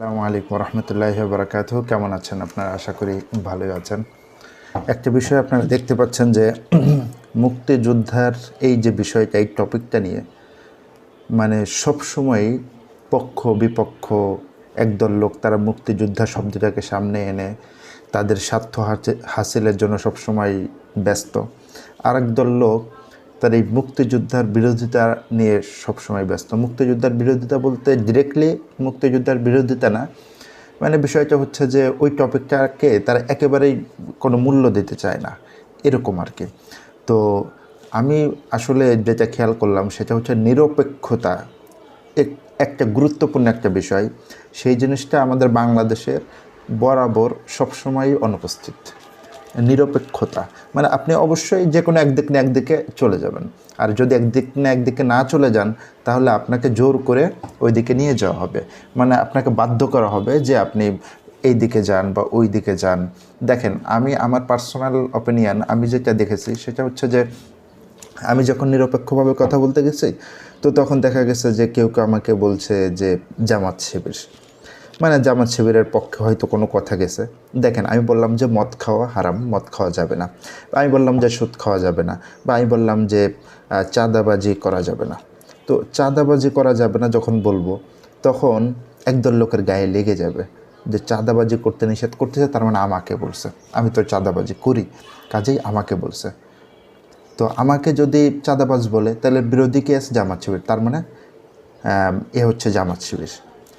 আসসালামু আলাইকুম রহমতুল্লাহ বরাকাত কেমন আছেন আপনারা? আশা করি ভালোই আছেন। একটা বিষয় আপনারা দেখতে পাচ্ছেন যে মুক্তিযোদ্ধার এই যে বিষয়টা, এই টপিকটা নিয়ে মানে সবসময় পক্ষ, বিপক্ষ, একদল লোক তারা মুক্তিযোদ্ধা শব্দটাকে সামনে এনে তাদের স্বার্থ হাসি- হাসিলের জন্য সবসময় ব্যস্ত। আরেক দল লোক তার এই মুক্তিযোদ্ধার বিরোধিতা নিয়ে সবসময় ব্যস্ত। মুক্তিযোদ্ধার বিরোধিতা বলতে ডিরেক্টলি মুক্তিযোদ্ধার বিরোধিতা না। মানে বিষয়টা হচ্ছে যে ওই টপিকটাকে তারা একেবারেই কোনো মূল্য দিতে চায় না। এরকম আর কি। তো আমি আসলে যেটা খেয়াল করলাম সেটা হচ্ছে নিরপেক্ষতা এক- একটা গুরুত্বপূর্ণ একটা বিষয়। সেই জিনিসটা আমাদের বাংলাদেশের বরাবর সবসময় অনুপস্থিত। নিরপেক্ষতা। মানে আপনি অবশ্যই যে কোনো একদিক না একদিকে চলে যাবেন। আর যদি একদিক না একদিকে না চলে যান, তাহলে আপনাকে জোর করে ওই দিকে নিয়ে যাওয়া হবে। মানে আপনাকে বাধ্য করা হবে যে আপনি এই দিকে যান বা ওই দিকে যান। দেখেন, আমি আমার পার্সোনাল অপিনিয়ন আমি যেটা দেখেছি, সেটা হচ্ছে যে, আমি যখন নিরপেক্ষভাবে কথা বলতে গেছি, তো তখন দেখা গেছে যে কেউ কেউ আমাকে বলছে যে, জামাত শিবির। মানে জামাত শিবিরের পক্ষে হয়তো কোনো কথা গেছে। দেখেন, আমি বললাম যে মদ খাওয়া হারাম, মদ খাওয়া যাবে না। আমি বললাম যে সুদ খাওয়া যাবে না। বা আমি বললাম যে চাঁদাবাজি করা যাবে না। তো চাঁদাবাজি করা যাবে না যখন বলব, তখন একদল লোকের গায়ে লেগে যাবে যে চাঁদাবাজি করতে নিষেধ করতেছে, তার মানে আমাকে বলছে। আমি তো চাঁদাবাজি করি, কাজেই আমাকে বলছে। তো আমাকে যদি চাঁদাবাজ বলে, তাহলে বিরোধী আছে জামাত শিবির? তার মানে এ হচ্ছে জামাত শিবির।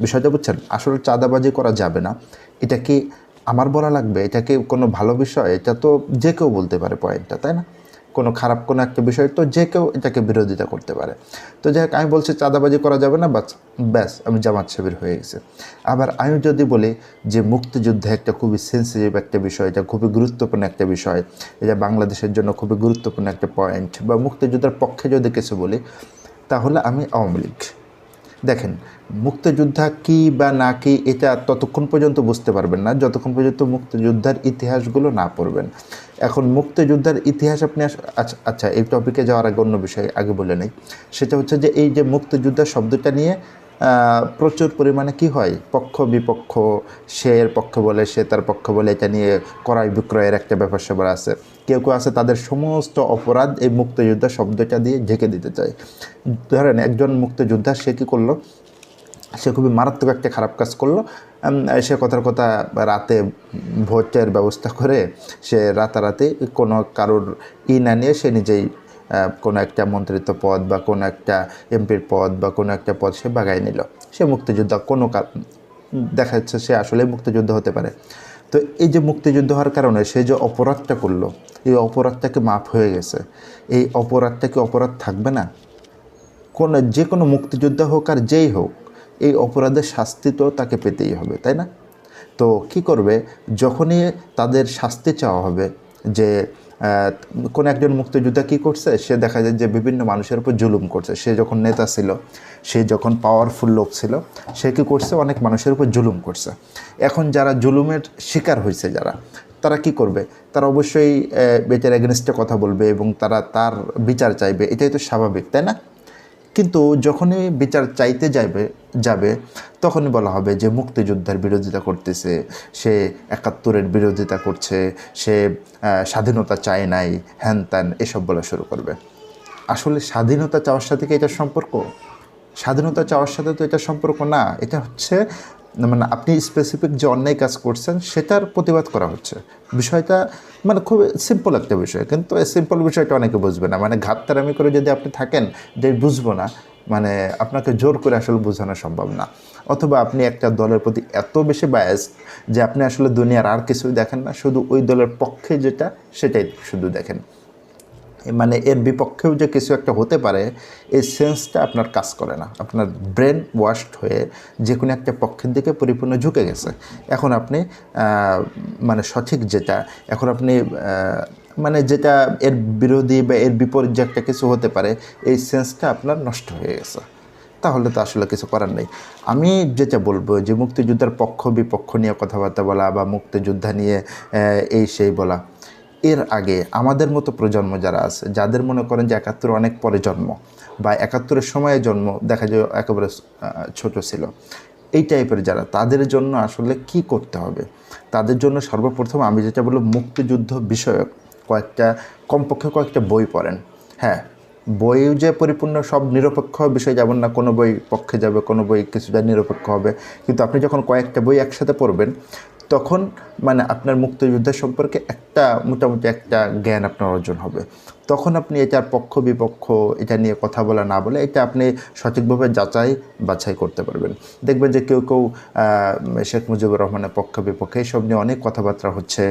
বিষয়টা বুঝছেন? আসলে চাঁদাবাজি করা যাবে না। এটা কি আমার বলা লাগবে? এটা কি কোনো ভালো বিষয়? এটা তো যে কেউ বলতে পারে পয়েন্টটা, তাই না? কোনো খারাপ কোনো একটা বিষয় তো যে কেউ এটাকে বিরোধিতা করতে পারে। তো যাই হোক, আমি বলছি চাঁদাবাজি করা যাবে না বাস ব্যাস, আমি জামাত শিবির হয়ে গেছে। আবার আমি যদি বলি যে মুক্তিযুদ্ধে একটা খুবই সেন্সিটিভ একটা বিষয়, এটা খুবই গুরুত্বপূর্ণ একটা বিষয়, এটা বাংলাদেশের জন্য খুবই গুরুত্বপূর্ণ একটা পয়েন্ট বা মুক্তিযুদ্ধের পক্ষে যদি কিছু বলি, তাহলে আমি আওয়ামী লীগ। দেখেন, মুক্তিযোদ্ধা কি বা না কি, এটা ততক্ষণ পর্যন্ত বুঝতে পারবেন না, যতক্ষণ পর্যন্ত মুক্তিযোদ্ধার ইতিহাসগুলো না পড়বেন। এখন মুক্তিযোদ্ধার ইতিহাস আপনি আচ্ছা আচ্ছা এই টপিকে যাওয়ার আগে অন্য বিষয়ে আগে বলে নেই। সেটা হচ্ছে যে এই যে মুক্তিযোদ্ধা শব্দটা নিয়ে প্রচুর পরিমাণে কি হয়? পক্ষ, বিপক্ষ, সে এর পক্ষ বলে, সে তার পক্ষ বলে, এটা নিয়ে ক্রয় বিক্রয়ের একটা ব্যাপার স্যাপার আছে। কেউ কেউ আছে তাদের সমস্ত অপরাধ এই মুক্তিযোদ্ধা শব্দটা দিয়ে ঢেকে দিতে চায়। ধরেন একজন মুক্তিযোদ্ধা, সে কী করল? সে খুবই মারাত্মক একটা খারাপ কাজ করল। সে কথার কথা রাতে ভোটের ব্যবস্থা করে সে রাতারাতি কোনো কারোর ই না নিয়ে সে নিজেই কোনো একটা মন্ত্রিত্ব পদ বা কোনো একটা এমপির পদ বা কোনো একটা পদ সে বাগাই নিল। সে মুক্তিযোদ্ধা কোনো দেখা যাচ্ছে সে আসলে মুক্তিযুদ্ধ হতে পারে। তো এই যে মুক্তিযুদ্ধ হওয়ার কারণে সে যে অপরাধটা করল, এই অপরাধটাকে মাফ হয়ে গেছে? এই অপরাধটা কি অপরাধ থাকবে না? কোনো, যে কোনো মুক্তিযোদ্ধা হোক আর যেই হোক, এই অপরাধের শাস্তি তো তাকে পেতেই হবে, তাই না? তো কি করবে? যখনই তাদের শাস্তি চাওয়া হবে যে কোনো একজন মুক্তিযোদ্ধা কি করছে? সে দেখা যায় যে বিভিন্ন মানুষের উপর জুলুম করছে। সে যখন নেতা ছিল, সে যখন পাওয়ারফুল লোক ছিল, সে কি করছে? অনেক মানুষের উপর জুলুম করছে। এখন যারা জুলুমের শিকার হয়েছে যারা, তারা কি করবে? তারা অবশ্যই বেচার এগেনস্টে কথা বলবে এবং তারা তার বিচার চাইবে। এটাই তো স্বাভাবিক, তাই না? কিন্তু যখনই বিচার চাইতে যাবে যাবে, তখনই বলা হবে যে মুক্তিযোদ্ধার বিরোধিতা করতেছে, সে একাত্তরের বিরোধিতা করছে, সে স্বাধীনতা চায় নাই হ্যান ত্যান এসব বলা শুরু করবে। আসলে স্বাধীনতা চাওয়ার সাথে কি এটার সম্পর্ক? স্বাধীনতা চাওয়ার সাথে তো এটা সম্পর্ক না, এটা হচ্ছে মানে আপনি স্পেসিফিক যে অন্যায় কাজ করছেন সেটার প্রতিবাদ করা হচ্ছে। বিষয়টা মানে খুব সিম্পল একটা বিষয়, কিন্তু এই সিম্পল বিষয়টা অনেকে বুঝবে না। মানে ঘাটতারামি করে যদি আপনি থাকেন, যে বুঝব না মানে আপনাকে জোর করে আসলে বোঝানো সম্ভব না। অথবা আপনি একটা দলের প্রতি এত বেশি বায়াস যে আপনি আসলে দুনিয়ার আর কিছুই দেখেন না, শুধু ওই দলের পক্ষে যেটা, সেটাই শুধু দেখেন। মানে এর বিপক্ষেও যে কিছু একটা হতে পারে, এই সেন্সটা আপনার কাজ করে না। আপনার ব্রেন ওয়াশড হয়ে যে কোনো একটা পক্ষের দিকে পরিপূর্ণ ঝুঁকে গেছে। এখন আপনি মানে সঠিক যেটা, এখন আপনি মানে যেটা এর বিরোধী বা এর বিপরীত যে একটা কিছু হতে পারে, এই সেন্সটা আপনার নষ্ট হয়ে গেছে। তাহলে তো আসলে কিছু করার নেই। আমি যেটা বলব যে মুক্তিযোদ্ধার পক্ষ বিপক্ষ নিয়ে কথাবার্তা বলা বা মুক্তিযোদ্ধা নিয়ে এই সেই বলা এর আগে আমাদের মতো প্রজন্ম যারা আছে, যাদের মনে করেন যে একাত্তর অনেক পরে জন্ম বা একাত্তরের সময়ে জন্ম দেখা যায় একেবারে ছোট ছিল, এই টাইপের যারা, তাদের জন্য আসলে কি করতে হবে? তাদের জন্য সর্বপ্রথম আমি যেটা বলব, মুক্তিযুদ্ধ বিষয়ক কয়েকটা, কমপক্ষে কয়েকটা বই পড়েন। হ্যাঁ বই যে পরিপূর্ণ সব নিরপেক্ষ বিষয়, যেমন না কোনো বই পক্ষে যাবে, কোনো বই কিছুটা নিরপেক্ষ হবে, কিন্তু আপনি যখন কয়েকটা বই একসাথে পড়বেন তখন মানে আপনার মুক্তিযুদ্ধের সম্পর্কে একটা, মোটামুটি একটা জ্ঞান আপনার অর্জন হবে। তখন আপনি এটার পক্ষ, বিপক্ষ, এটা নিয়ে কথা বলা না বলে এটা আপনি সঠিকভাবে যাচাই, বাছাই করতে পারবেন। দেখবেন যে কেউ কেউ শেখ মুজিবুর রহমানের পক্ষ, বিপক্ষে এইসব নিয়ে অনেক কথাবার্তা হচ্ছে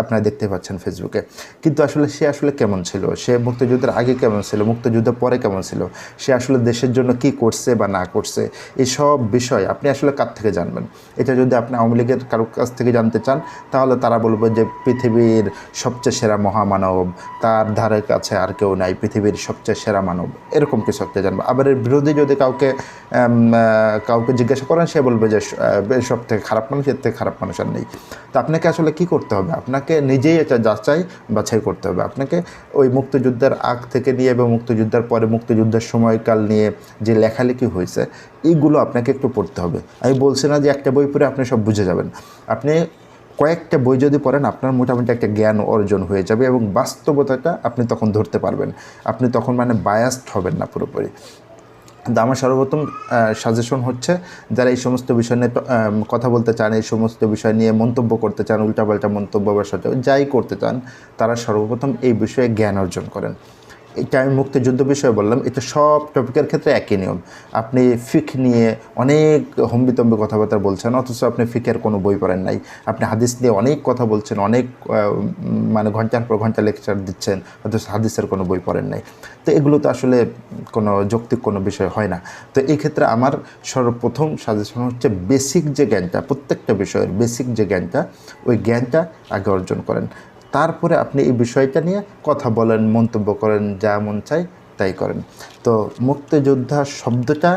আপনারা দেখতে পাচ্ছেন ফেসবুকে কিন্তু আসলে সে আসলে কেমন ছিল? সে মুক্তিযুদ্ধের আগে কেমন ছিল? মুক্তিযুদ্ধের পরে কেমন ছিল? সে আসলে দেশের জন্য কি করছে বা না করছে? এইসব বিষয় আপনি আসলে কার থেকে জানবেন? এটা যদি আপনি আওয়ামী লীগের কারোর কাছ থেকে জানতে চান, তাহলে তারা বলবে যে পৃথিবীর সবচেয়ে সেরা মহামানব, তার ধারে কাছে আর কেউ নাই, পৃথিবীর সবচেয়ে সেরা মানব। এরকম কিছু একটা জানবে। আবার এর বিরোধী যদি কাউকে কাউকে জিজ্ঞাসা করেন, সে বলবে যে সব থেকে খারাপ মানুষ, এর থেকে খারাপ মানুষ আর নেই। তো আপনাকে আসলে কি করতে হবে? আপনাকে নিজেই এটা যাচাই, বাছাই করতে হবে। আপনাকে ওই মুক্তিযুদ্ধের আগ থেকে নিয়ে এবং মুক্তিযুদ্ধের পরে মুক্তিযুদ্ধের সময়কাল নিয়ে যে লেখালেখি হয়েছে এইগুলো আপনাকে একটু পড়তে হবে। আমি বলছি না যে একটা বই পড়ে আপনি সব বুঝে যাবেন। আপনি কয়েকটা বই যদি পড়েন, আপনার মোটামুটি একটা জ্ঞান অর্জন হয়ে যাবে এবং বাস্তবতাটা আপনি তখন ধরতে পারবেন। আপনি তখন মানে বায়াসড হবেন না পুরোপুরি। কিন্তু আমার সর্বপ্রথম সাজেশন হচ্ছে, যারা এই সমস্ত বিষয় নিয়ে কথা বলতে চান, এই সমস্ত বিষয় নিয়ে মন্তব্য করতে চান, উল্টাপাল্টা মন্তব্য বা যাই করতে চান, তারা সর্বপ্রথম এই বিষয়ে জ্ঞান অর্জন করেন। এটা আমি মুক্তিযুদ্ধ বিষয়ে বললাম, এটা সব টপিকের ক্ষেত্রে একই নিয়ম। আপনি ফিক নিয়ে অনেক হম্বিতম্বি কথাবার্তা বলছেন, অথচ আপনি ফিকের কোনো বই পড়েন নাই। আপনি হাদিস নিয়ে অনেক কথা বলছেন, অনেক মানে ঘণ্টার পর ঘণ্টা লেকচার দিচ্ছেন, অথচ হাদিসের কোনো বই পড়েন নাই। তো এগুলো তো আসলে কোনো যৌক্তিক কোনো বিষয় হয় না। তো এই ক্ষেত্রে আমার সর্বপ্রথম সাজেশন হচ্ছে বেসিক যে জ্ঞানটা, প্রত্যেকটা বিষয়ের বেসিক যে জ্ঞানটা, ওই জ্ঞানটা আগে অর্জন করেন। তারপরে আপনি এই বিষয়টা নিয়ে কথা বলেন, মন্তব্য করেন, যা মন চাই তাই করেন। তো মুক্তিযোদ্ধা শব্দটা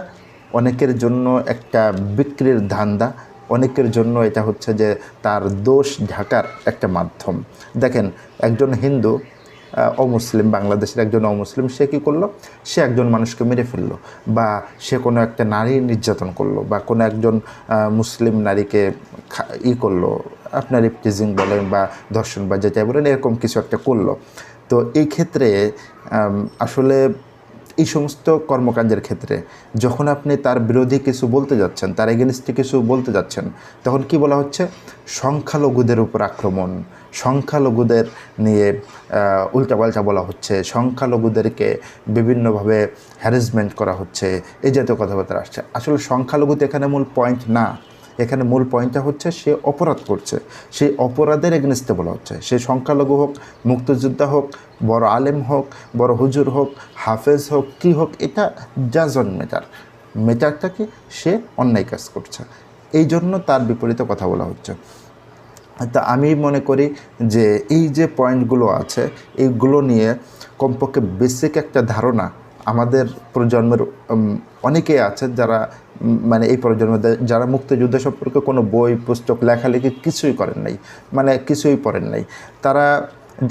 অনেকের জন্য একটা বিক্রির ধান্দা, অনেকের জন্য এটা হচ্ছে যে তার দোষ ঢাকার একটা মাধ্যম। দেখেন, একজন হিন্দু অমুসলিম, বাংলাদেশের একজন অমুসলিম, সে কী করল? সে একজন মানুষকে মেরে ফেলল বা সে কোনো একটা নারী নির্যাতন করল বা কোনো একজন মুসলিম নারীকে ই করল, আপনার ইপটিজিং বলেন বা ধর্ষণ বা যেটাই বলেন, এরকম কিছু একটা করল। তো এই ক্ষেত্রে আসলে এই সমস্ত কর্মকাণ্ডের ক্ষেত্রে যখন আপনি তার বিরোধী কিছু বলতে যাচ্ছেন, তার এগেনস্টে কিছু বলতে যাচ্ছেন, তখন কি বলা হচ্ছে? সংখ্যালঘুদের উপর আক্রমণ। সংখ্যালঘুদের নিয়ে উল্টাপাল্টা বলা হচ্ছে। সংখ্যালঘুদেরকে বিভিন্নভাবে হ্যারাসমেন্ট করা হচ্ছে। এই জাতীয় কথাবার্তা আসছে। আসলে সংখ্যালঘু তো এখানে মূল পয়েন্ট না। এখানে মূল পয়েন্টটা হচ্ছে সে অপরাধ করছে। সেই অপরাধের এগেনস্টে বলা হচ্ছে। সে সংখ্যালঘু হোক, মুক্তিযোদ্ধা হোক, বড় আলেম হোক, বড় হুজুর হোক, হাফেজ হোক, কী হোক, এটা জাজন মেটার মেটারটা কি? সে অন্যায় কাজ করছে। এই জন্য তার বিপরীতে কথা বলা হচ্ছে। তা আমি মনে করি যে এই যে পয়েন্টগুলো আছে এইগুলো নিয়ে কমপক্ষে বেসিক একটা ধারণা আমাদের প্রজন্মের অনেকেই আছে যারা মানে এই প্রজন্মের যারা মুক্তিযুদ্ধ সম্পর্কে কোনো বই, পুস্তক, লেখালেখি কিছুই করেন নাই মানে কিছুই পড়েন নাই। তারা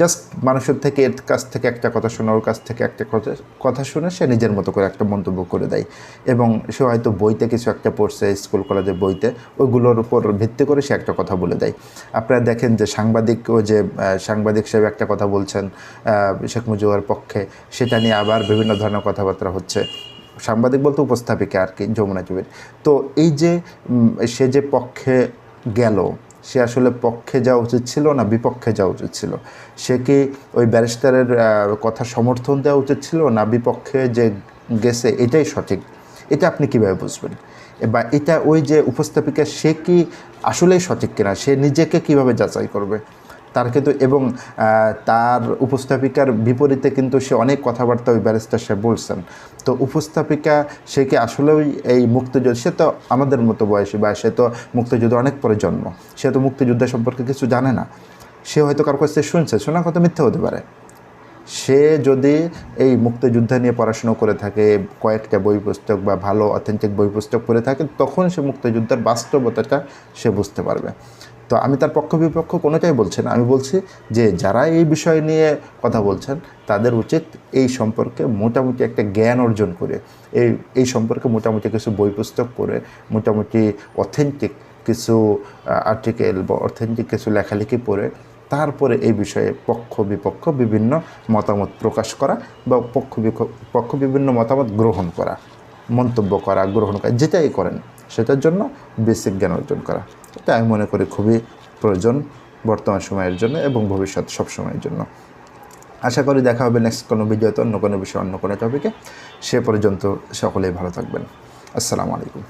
জাস্ট মানুষের থেকে এর কাছ থেকে একটা কথা শোনা, ওর কাছ থেকে একটা কথা কথা শুনে সে নিজের মতো করে একটা মন্তব্য করে দেয়। এবং সে হয়তো বইতে কিছু একটা পড়ছে, স্কুল, কলেজের বইতে, ওইগুলোর উপর ভিত্তি করে সে একটা কথা বলে দেয়। আপনারা দেখেন যে সাংবাদিক, ও যে সাংবাদিক হিসেবে একটা কথা বলছেন শেখ মুজিবুর পক্ষে, সেটা নিয়ে আবার বিভিন্ন ধরনের কথাবার্তা হচ্ছে। সাংবাদিক বলতে উপস্থাপিকা আর কি, যমুনা চুবির। তো এই যে সে যে পক্ষে গেল, সে আসলে পক্ষে যাওয়া উচিত ছিল না বিপক্ষে যাওয়া উচিত ছিল? সে কি ওই ব্যারিস্টারের কথা সমর্থন দেওয়া উচিত ছিল না বিপক্ষে যে গেছে এটাই সঠিক? এটা আপনি কীভাবে বুঝবেন? বা এটা ওই যে উপস্থাপিকা, সে কি আসলেই সঠিক কিনা? সে নিজেকে কীভাবে যাচাই করবে? তার কিন্তু এবং তার উপস্থাপিকার বিপরীতে কিন্তু সে অনেক কথাবার্তা ওই ব্যারিস্টার সে বলছেন। তো উপস্থাপিকা, সে কি আসলেই এই মুক্তিযুদ্ধ, সে তো আমাদের মতো বয়সী বা সে তো মুক্তিযুদ্ধ অনেক পরে জন্ম, সে তো মুক্তিযুদ্ধ সম্পর্কে কিছু জানে না। সে হয়তো কারও কাছে শুনছে, শোনা কথা মিথ্যা হতে পারে। সে যদি এই মুক্তিযুদ্ধ নিয়ে পড়াশুনো করে থাকে, কয়েকটা বই পুস্তক বা ভালো অথেন্টিক বই পুস্তক পড়ে থাকে, তখন সে মুক্তিযুদ্ধের বাস্তবতাটা সে বুঝতে পারবে। তো আমি তার পক্ষ বিপক্ষ কোনোটাই বলছি না। আমি বলছি যে যারা এই বিষয় নিয়ে কথা বলছেন, তাদের উচিত এই সম্পর্কে মোটামুটি একটা জ্ঞান অর্জন করে, এই এই সম্পর্কে মোটামুটি কিছু বই পুস্তক পড়ে, মোটামুটি অথেন্টিক কিছু আর্টিকেল বা অথেন্টিক কিছু লেখালেখি পড়ে, তারপরে এই বিষয়ে পক্ষ বিপক্ষ বিভিন্ন মতামত প্রকাশ করা বা পক্ষ পক্ষ বিভিন্ন মতামত গ্রহণ করা, মন্তব্য করা, গ্রহণ করা, যেটাই করেন, সেটার জন্য বেসিক জ্ঞান অর্জন করা। এটা আমি মনে করি খুবই প্রয়োজন বর্তমান সময়ের জন্য এবং ভবিষ্যৎ সব সময়ের জন্য। আশা করি দেখা হবে নেক্সট কোনো ভিডিওতে অন্য কোনো বিষয়ে, অন্য কোনো টপিকে সে পর্যন্ত সকলেই ভালো থাকবেন। আসসালামু আলাইকুম।